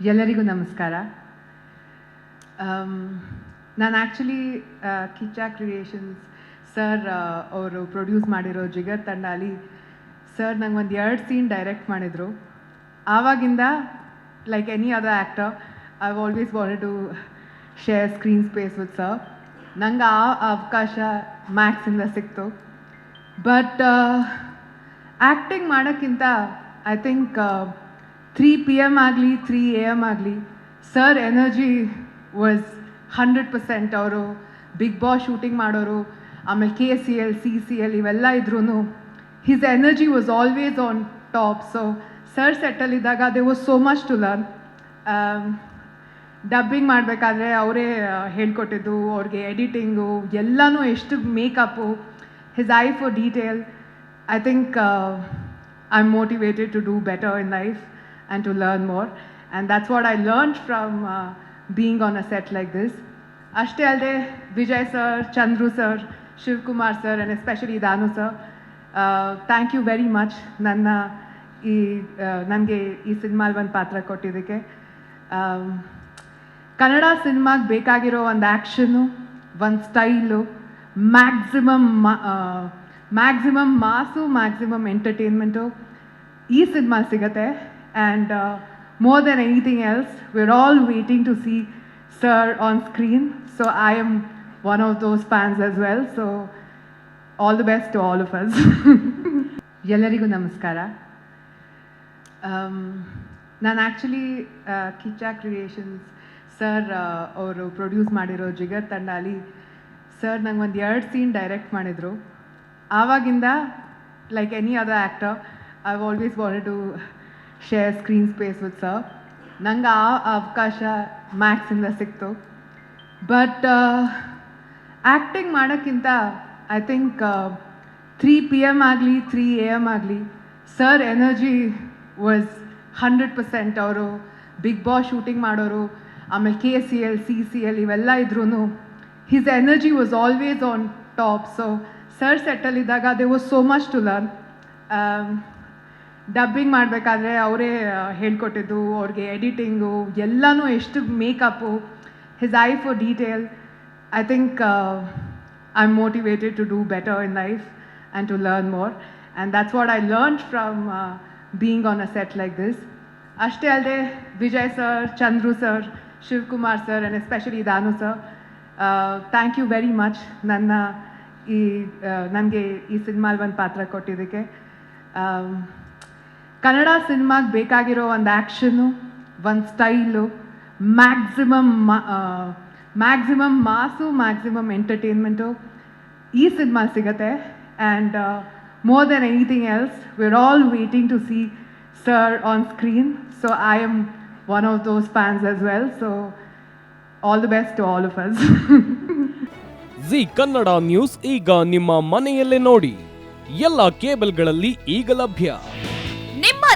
ಎಲ್ಲರಿಗೂ ನಮಸ್ಕಾರ. ನಾನು ಆ್ಯಕ್ಚುಲಿ ಕಿಚ್ಚಾ ಕ್ರಿಯೇಷನ್ಸ್ ಸರ್ ಅವರು ಪ್ರೊಡ್ಯೂಸ್ ಮಾಡಿರೋ ಜಿಗರ್ ತಂಡ ಅಲ್ಲಿ ಸರ್ ನಂಗೆ ಒಂದು ಎರಡು ಸೀನ್ ಡೈರೆಕ್ಟ್ ಮಾಡಿದರು. ಆವಾಗಿಂದ like any other actor I always wanted to share screen space with sir ನಂಗೆ ಆ ಅವಕಾಶ ಮ್ಯಾಕ್ಸಿಂದ ಸಿಕ್ತು. ಬಟ್ ಆ್ಯಕ್ಟಿಂಗ್ ಮಾಡೋಕ್ಕಿಂತ I think three P M ಆಗಲಿ ತ್ರೀ ಎ ಎಂ ಆಗಲಿ sir energy was hundred percent ಅವರು. ಬಿಗ್ ಬಾಸ್ ಶೂಟಿಂಗ್ ಮಾಡೋರು, ಆಮೇಲೆ K C L C C L ಇವೆಲ್ಲ ಇದ್ರೂ his energy was always on top so sir ಸೆಟ್ಟಲ್ಲಿದ್ದಾಗ they was so much to learn dubbing ಮಾಡಬೇಕಾದ್ರೆ ಅವರೇ ಹೇಳ್ಕೊಟ್ಟಿದ್ದು, ಅವ್ರಿಗೆ ಎಡಿಟಿಂಗು ಎಲ್ಲನೂ ಎಷ್ಟು makeup his eye for detail I think I I'm motivated to do better in life. And to learn more. And that's what I learned from uh, being on a set like this. ಅಷ್ಟೇ ಅಲ್ಲದೆ Vijay sir Chandru sir Shivakumar sir and especially Danu sir thank you very much ನನ್ನ ಈ ನನಗೆ ಈ ಸಿನಿಮಾಲ್ ಒಂದು ಪಾತ್ರ ಕೊಟ್ಟಿದ್ದಕ್ಕೆ ಕನ್ನಡ ಸಿನಿಮಾಗೆ ಬೇಕಾಗಿರೋ ಒಂದು ಆ್ಯಕ್ಷನು ಒಂದು style maximum maximum mass maximum entertainment ಈ ಸಿನಿಮಾ ಸಿಗತ್ತೆ and more than anything else we're all waiting to see sir on screen so I am one of those fans as well so all the best to all of us ಎಲ್ಲರಿಗೂ ನಮಸ್ಕಾರ. ನಾನು actually Kichcha creations sir ಅವರು produce ಮಾಡಿರೋ ಜಿಗರ್ ತಂಡ ಅಲ್ಲಿ sir ನಂಗೆ ಒಂದು ಎರಡು ಸೀನ್ ಡೈರೆಕ್ಟ್ ಮಾಡಿದರು. ಆವಾಗಿಂದ like any other actor I always wanted to share screen space with sir ನಂಗೆ ಆ ಅವಕಾಶ ಮ್ಯಾಕ್ಸಿಂದ ಸಿಕ್ತು. ಬಟ್ ಆ್ಯಕ್ಟಿಂಗ್ ಮಾಡೋಕ್ಕಿಂತ I think three P M ಆಗಲಿ ತ್ರೀ ಎ ಎಂ ಆಗಲಿ sir energy was hundred percent ಅವರು. ಬಿಗ್ ಬಾಸ್ ಶೂಟಿಂಗ್ ಮಾಡೋರು, ಆಮೇಲೆ K C L C C L ಇವೆಲ್ಲ ಇದ್ರೂ his energy was always on top so sir ಸೆಟ್ಟಲ್ಲಿದ್ದಾಗ they was so much to learn dubbing ಮಾಡಬೇಕಾದ್ರೆ ಅವರೇ ಹೇಳ್ಕೊಟ್ಟಿದ್ದು, ಅವ್ರಿಗೆ ಎಡಿಟಿಂಗು ಎಲ್ಲನೂ ಎಷ್ಟು makeup his eye for detail I think I am motivated to do better in life and to learn more and that's what I learn from being on a set like this ಅಷ್ಟೇ ಅಲ್ಲದೆ Vijay sir Chandru sir Shivakumar sir and especially Danu sir thank you very much ನನ್ನ ಈ ನನಗೆ ಈ ಸಿನಿಮಾಲ್ ಒಂದು ಪಾತ್ರ ಕೊಟ್ಟಿದ್ದಕ್ಕೆ. ಕನ್ನಡ ಸಿನಿಮಾಗೆ ಬೇಕಾಗಿರೋ ಒಂದು ಆ್ಯಕ್ಷನು ಒಂದು style, maximum maximum mass, maximum entertainment ಈ ಸಿನಿಮಾ ಸಿಗತ್ತೆ. And more than anything else we're all waiting to see sir on screen so I am one of those fans as well so all the best to all of us Zee Kannada news ಈಗ ನಿಮ್ಮ ಮನೆಯಲ್ಲೇ ನೋಡಿ. ಎಲ್ಲ ಕೇಬಲ್ಗಳಲ್ಲಿ ಈಗ ಲಭ್ಯ.